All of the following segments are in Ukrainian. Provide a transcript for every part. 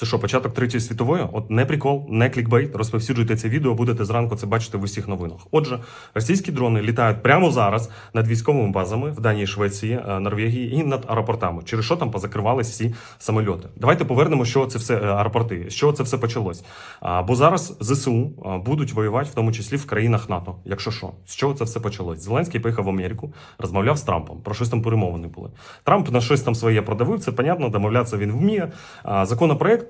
Це що, початок третьої світової? От не прикол, не клікбейт. Розповсюджуйте це відео, будете зранку це бачити в усіх новинах. Отже, російські дрони літають прямо зараз над військовими базами в Данії, Швеції, е, Норвегії і над аеропортами. Через що там позакривались всі самольоти? Давайте повернемо, що це все е, аеропорти, чого це все почалось. Бо зараз ЗСУ будуть воювати, в тому числі в країнах НАТО. Якщо що, з чого це все почалось? Зеленський поїхав в Америку, розмовляв з Трампом. Про щось там перемовини були. Трамп на щось там своє продавив. Це понятно, домовлятися він вміє. Законопроект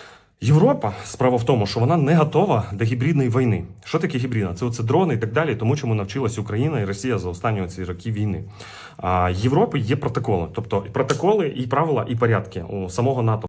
Європа справа в тому, що вона не готова до гібридної війни. Що таке гібридна? Це оце дрони і так далі, тому чому навчилась Україна і Росія за останні ці роки війни. А Європи є протоколи, тобто і протоколи, і правила, і порядки у самого НАТО.